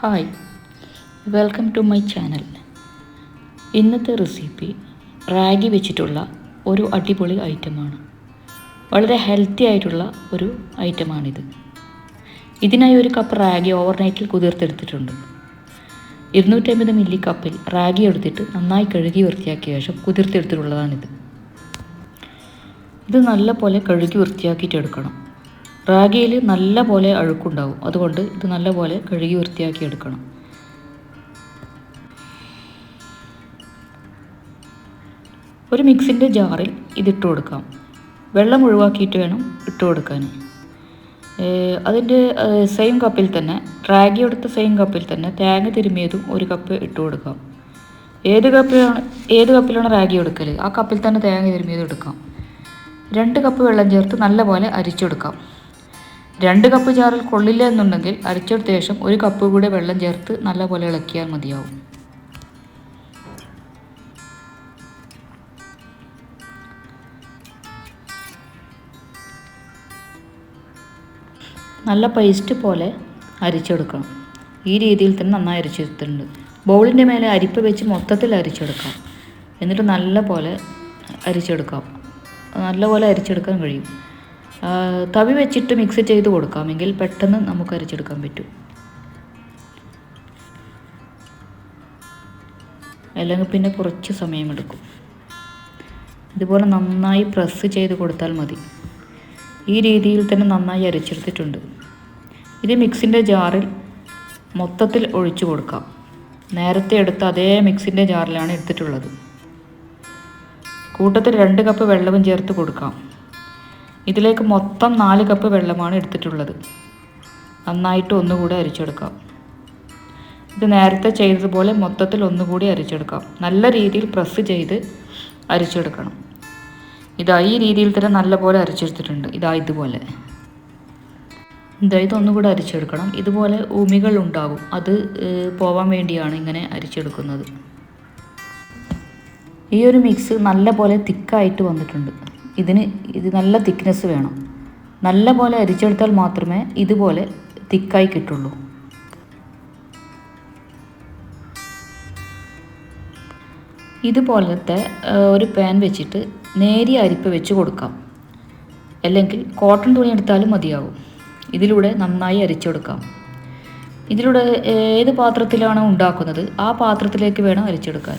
Hi welcome to my channel. ഇന്നത്തെ recipe ragi വെച്ചിട്ടുള്ള ഒരു അടിപൊളി ഐറ്റമാണ്. വളരെ ഹെൽത്തി ആയിട്ടുള്ള ഒരു ഐറ്റമാണിത്. ഇതിനായി ഒരു കപ്പ് റാഗി ഓവർനൈറ്റിൽ കുതിർത്തെടുത്തിട്ടുണ്ട്. ഇരുന്നൂറ്റമ്പത് മില്ലി കപ്പിൽ റാഗി എടുത്തിട്ട് നന്നായി കഴുകി വൃത്തിയാക്കിയ ശേഷം കുതിർത്തെടുത്തിട്ടുള്ളതാണിത്. ഇത് നല്ല പോലെ കഴുകി വൃത്തിയാക്കിയിട്ട് എടുക്കണം റാഗിയിൽ നല്ല പോലെ അഴുക്കുണ്ടാവും. അതുകൊണ്ട് ഇത് നല്ല പോലെ കഴുകി വൃത്തിയാക്കി എടുക്കണം. ഒരു മിക്സിന്റെ ജാറിൽ ഇതിട്ട് കൊടുക്കാം. വെള്ളം ഒഴിവാക്കിയിട്ട് വേണം ഇട്ട് കൊടുക്കാൻ. അതിന്റെ സെയിം കപ്പിൽ തന്നെ റാഗി എടുത്ത സെയിം കപ്പിൽ തന്നെ തേങ്ങ തിരുമിയതും ഒരു കപ്പ് ഇട്ട് കൊടുക്കാം. ഏത് കപ്പിലാണ് ഏത് കപ്പിലാണ് റാഗി എടുക്കൽ ആ കപ്പിൽ തന്നെ തേങ്ങ തിരുമിയത് എടുക്കാം. രണ്ട് കപ്പ് വെള്ളം ചേർത്ത് നല്ലപോലെ അരിച്ചെടുക്കാം. രണ്ട് കപ്പ് ചാറിൽ കൊള്ളില്ല എന്നുണ്ടെങ്കിൽ അരിച്ചെടുത്ത ശേഷം ഒരു കപ്പ് കൂടെ വെള്ളം ചേർത്ത് നല്ലപോലെ ഇളക്കിയാൽ മതിയാവും. നല്ല പേസ്റ്റ് പോലെ അരിച്ചെടുക്കണം. ഈ രീതിയിൽ തന്നെ നന്നായി അരിച്ചെടുത്തിട്ടുണ്ട്. ബൗളിന്റെ മേലെ അരിപ്പ് വെച്ച് മൊത്തത്തിൽ അരിച്ചെടുക്കാം. എന്നിട്ട് നല്ല പോലെ അരിച്ചെടുക്കാം. നല്ലപോലെ അരിച്ചെടുക്കാൻ കഴിയും. തവി വെച്ചിട്ട് മിക്സ് ചെയ്ത് കൊടുക്കാമെങ്കിൽ പെട്ടെന്ന് നമുക്ക് അരച്ചെടുക്കാൻ പറ്റും. അല്ലെങ്കിൽ പിന്നെ കുറച്ച് സമയമെടുക്കും. ഇതുപോലെ നന്നായി പ്രസ് ചെയ്ത് കൊടുത്താൽ മതി. ഈ രീതിയിൽ തന്നെ നന്നായി അരച്ചെടുത്തിട്ടുണ്ട്. ഇത് മിക്സിന്റെ ജാറിൽ മൊത്തത്തിൽ ഒഴിച്ചു കൊടുക്കാം. നേരത്തെ എടുത്ത അതേ മിക്സിന്റെ ജാറിലാണ് എടുത്തിട്ടുള്ളത്. കൂട്ടത്തിൽ രണ്ട് കപ്പ് വെള്ളവും ചേർത്ത് കൊടുക്കാം. ഇതിലേക്ക് മൊത്തം നാല് കപ്പ് വെള്ളമാണ് എടുത്തിട്ടുള്ളത്. നന്നായിട്ട് ഒന്നുകൂടി അരിച്ചെടുക്കാം. ഇത് നേരത്തെ ചെയ്തതുപോലെ മൊത്തത്തിൽ ഒന്നുകൂടി അരിച്ചെടുക്കാം. നല്ല രീതിയിൽ പ്രസ് ചെയ്ത് അരിച്ചെടുക്കണം. ഇതാ ഈ രീതിയിൽ തന്നെ നല്ലപോലെ അരിച്ചെടുത്തിട്ടുണ്ട്. ഇതാ ഇതുപോലെ. ഇതാ ഇതൊന്നുകൂടെ അരിച്ചെടുക്കണം. ഇതുപോലെ ഉമികൾ ഉണ്ടാകും. അത് പോവാൻ വേണ്ടിയാണ് ഇങ്ങനെ അരിച്ചെടുക്കുന്നത്. ഈ ഒരു മിക്സ് നല്ലപോലെ തിക്കായിട്ട് വന്നിട്ടുണ്ട്. ഇതിന് ഇത് നല്ല തിക്നെസ് വേണം. നല്ല പോലെ അരിച്ചെടുത്താൽ മാത്രമേ ഇതുപോലെ തിക്കായി കിട്ടുള്ളൂ. ഇതുപോലത്തെ ഒരു പാൻ വെച്ചിട്ട് നേരിയ അരിപ്പ് വെച്ച് കൊടുക്കാം. അല്ലെങ്കിൽ കോട്ടൺ തുണി എടുത്താലും മതിയാവും. ഇതിലൂടെ നന്നായി അരിച്ചെടുക്കാം. ഇതിലൂടെ ഏത് പാത്രത്തിലാണ് ഉണ്ടാക്കുന്നത് ആ പാത്രത്തിലേക്ക് വേണം അരിച്ചെടുക്കാൻ.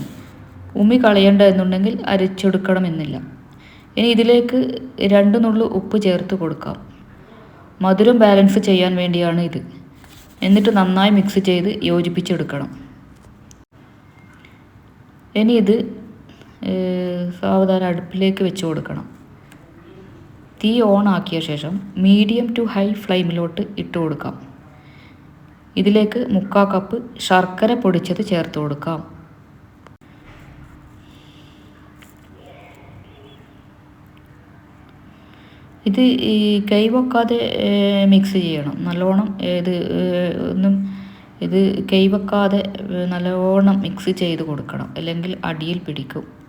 ഉമ്മി കളയേണ്ട എന്നുണ്ടെങ്കിൽ അരിച്ചെടുക്കണമെന്നില്ല. ഇനി ഇതിലേക്ക് രണ്ട് നുള്ളു ഉപ്പ് ചേർത്ത് കൊടുക്കാം. മധുരം ബാലൻസ് ചെയ്യാൻ വേണ്ടിയാണ് ഇത്. എന്നിട്ട് നന്നായി മിക്സ് ചെയ്ത് യോജിപ്പിച്ചെടുക്കണം. ഇനി ഇത് സാവധാനം അടുപ്പിലേക്ക് വെച്ച് കൊടുക്കണം. തീ ഓൺ ആക്കിയ ശേഷം മീഡിയം ടു ഹൈ ഫ്ലെയിമിലോട്ട് ഇട്ട് കൊടുക്കാം. ഇതിലേക്ക് മുക്കാൽ കപ്പ് ശർക്കര പൊടിച്ചത് ചേർത്ത് കൊടുക്കാം. ഇത് ഈ കൈ വെക്കാതെ മിക്സ് ചെയ്യണം. നല്ലോണം ഇത് ഒന്നും ഇത് കൈ വെക്കാതെ നല്ലോണം മിക്സ് ചെയ്ത് കൊടുക്കണം. അല്ലെങ്കിൽ അടിയിൽ പിടിക്കും.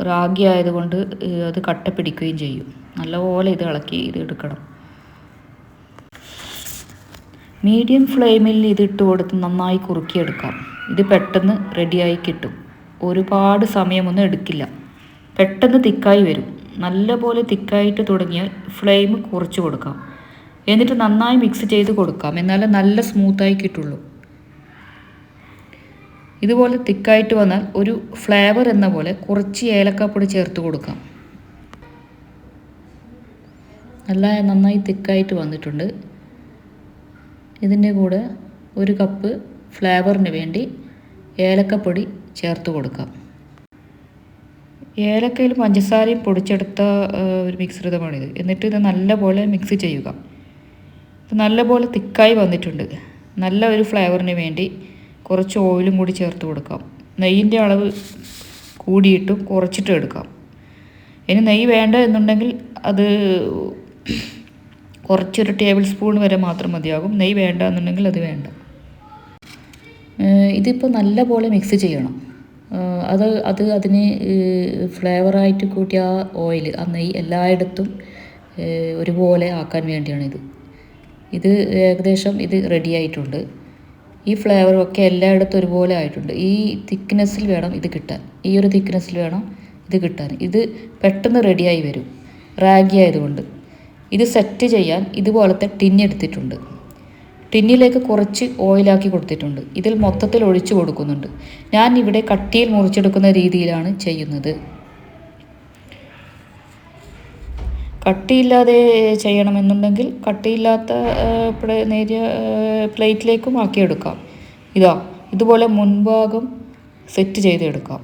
റാഗി ആയതുകൊണ്ട് അത് കട്ട പിടിക്കുകയും ചെയ്യും. നല്ലപോലെ ഇത് ഇളക്കി ഇത് എടുക്കണം. മീഡിയം ഫ്ലെയിമിൽ ഇത് ഇട്ട് കൊടുത്ത് നന്നായി കുറുക്കിയെടുക്കാം. ഇത് പെട്ടെന്ന് റെഡിയായി കിട്ടും. ഒരുപാട് സമയമൊന്നും എടുക്കില്ല. പെട്ടെന്ന് തിക്കായി വരും. നല്ലപോലെ തിക്കായിട്ട് തുടങ്ങിയാൽ ഫ്ലെയിം കുറച്ച് കൊടുക്കാം. എന്നിട്ട് നന്നായി മിക്സ് ചെയ്ത് കൊടുക്കാം. എന്നാലേ നല്ല സ്മൂത്തായി കിട്ടുള്ളൂ ഇതുപോലെ തിക്കായിട്ട് വന്നാൽ ഒരു ഫ്ലേവർ എന്ന പോലെ കുറച്ച് ഏലക്കാപ്പൊടി ചേർത്ത് കൊടുക്കാം. നല്ല നന്നായി തിക്കായിട്ട് വന്നിട്ടുണ്ട്. ഇതിന്റെ കൂടെ ഒരു കപ്പ് ഫ്ലേവറിന് വേണ്ടി ഏലക്കപ്പൊടി ചേർത്ത് കൊടുക്കാം. ഏലക്കയിൽ പഞ്ചസാരയും പൊടിച്ചെടുത്ത ഒരു മിശ്രിതമാണിത്. എന്നിട്ട് ഇത് നല്ലപോലെ മിക്സ് ചെയ്യുക. നല്ലപോലെ തിക്കായി വന്നിട്ടുണ്ട്. നല്ല ഒരു ഫ്ലേവറിന് വേണ്ടി കുറച്ച് ഓയിലും കൂടി ചേർത്ത് കൊടുക്കാം. നെയ്യിന്റെ അളവ് കൂടിയിട്ടും കുറച്ചിട്ടും എടുക്കാം. ഇനി നെയ്യ് വേണ്ട എന്നുണ്ടെങ്കിൽ അത് കുറച്ചൊരു ടേബിൾ സ്പൂൺ വരെ മാത്രം മതിയാകും. നെയ്യ് വേണ്ട എന്നുണ്ടെങ്കിൽ അത് വേണ്ട. ഇതിപ്പോൾ നല്ലപോലെ മിക്സ് ചെയ്യണം. അത് അത് അതിന് ഫ്ലേവറായിട്ട് കൂട്ടിയ ആ ഓയിൽ ആ നെയ്യ് എല്ലായിടത്തും ഒരുപോലെ ആക്കാൻ വേണ്ടിയാണിത്. ഇത് ഏകദേശം ഇത് റെഡി ആയിട്ടുണ്ട്. ഈ ഫ്ലേവറും ഒക്കെ എല്ലായിടത്തും ഒരുപോലെ ആയിട്ടുണ്ട്. ഈ തിക്നെസ്സിൽ വേണം ഇത് കിട്ടാൻ. ഈ ഒരു തിക്നെസ്സിൽ വേണം ഇത് കിട്ടാൻ. ഇത് പെട്ടെന്ന് റെഡിയായി വരും. റാഗി ആയതുകൊണ്ട്. ഇത് സെറ്റ് ചെയ്യാൻ ഇതുപോലത്തെ ടിന്നെടുത്തിട്ടുണ്ട് ടിന്നിലേക്ക് കുറച്ച് ഓയിലാക്കി കൊടുത്തിട്ടുണ്ട്. ഇതിൽ മൊത്തത്തിൽ ഒഴിച്ചു കൊടുക്കുന്നുണ്ട്. ഞാൻ ഇവിടെ കട്ടിയിൽ മുറിച്ചെടുക്കുന്ന രീതിയിലാണ് ചെയ്യുന്നത്. കട്ടിയില്ലാതെ ചെയ്യണമെന്നുണ്ടെങ്കിൽ കട്ടിയില്ലാത്ത നേരിയ പ്ലേറ്റിലേക്കും ആക്കിയെടുക്കാം. ഇതാ ഇതുപോലെ മുൻഭാഗം സെറ്റ് ചെയ്തെടുക്കാം.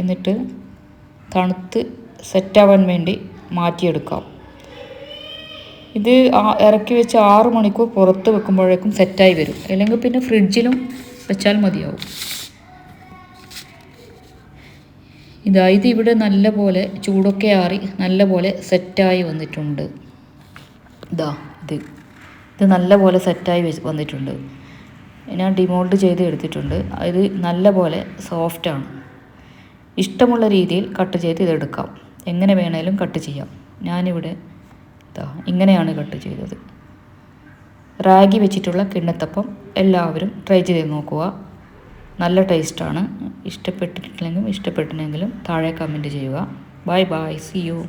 എന്നിട്ട് തണുത്ത് സെറ്റാവാൻ വേണ്ടി മാറ്റിയെടുക്കാം. ഇത് ഇറക്കി വെച്ച് ആറ് മണിക്കൂർ പുറത്ത് വെക്കുമ്പോഴേക്കും സെറ്റായി വരും. അല്ലെങ്കിൽ പിന്നെ ഫ്രിഡ്ജിലും വെച്ചാൽ മതിയാവും. ഇതാ ഇത് ഇവിടെ നല്ല പോലെ ചൂടൊക്കെ ആറി നല്ല പോലെ സെറ്റായി വന്നിട്ടുണ്ട്. ഇതാ ഇത്. ഇത് നല്ല പോലെ സെറ്റായി വന്നിട്ടുണ്ട്. ഞാൻ ഡിമോൾഡ് ചെയ്ത് എടുത്തിട്ടുണ്ട്. ഇത് നല്ല പോലെ സോഫ്റ്റാണ്. ഇഷ്ടമുള്ള രീതിയിൽ കട്ട് ചെയ്ത് ഇതെടുക്കാം. എങ്ങനെ വേണേലും കട്ട് ചെയ്യാം. ഞാനിവിടെ ഇതാ ഇങ്ങനെയാണ് കട്ട് ചെയ്തത്. റാഗി വെച്ചിട്ടുള്ള കിണ്ണത്തപ്പം എല്ലാവരും ട്രൈ ചെയ്ത് നോക്കുക. നല്ല ടേസ്റ്റാണ് ഇഷ്ടപ്പെട്ടിട്ടില്ലെങ്കിലും ഇഷ്ടപ്പെട്ടില്ലെങ്കിലും താഴെ കമന്റ് ചെയ്യുക. Bye bye C U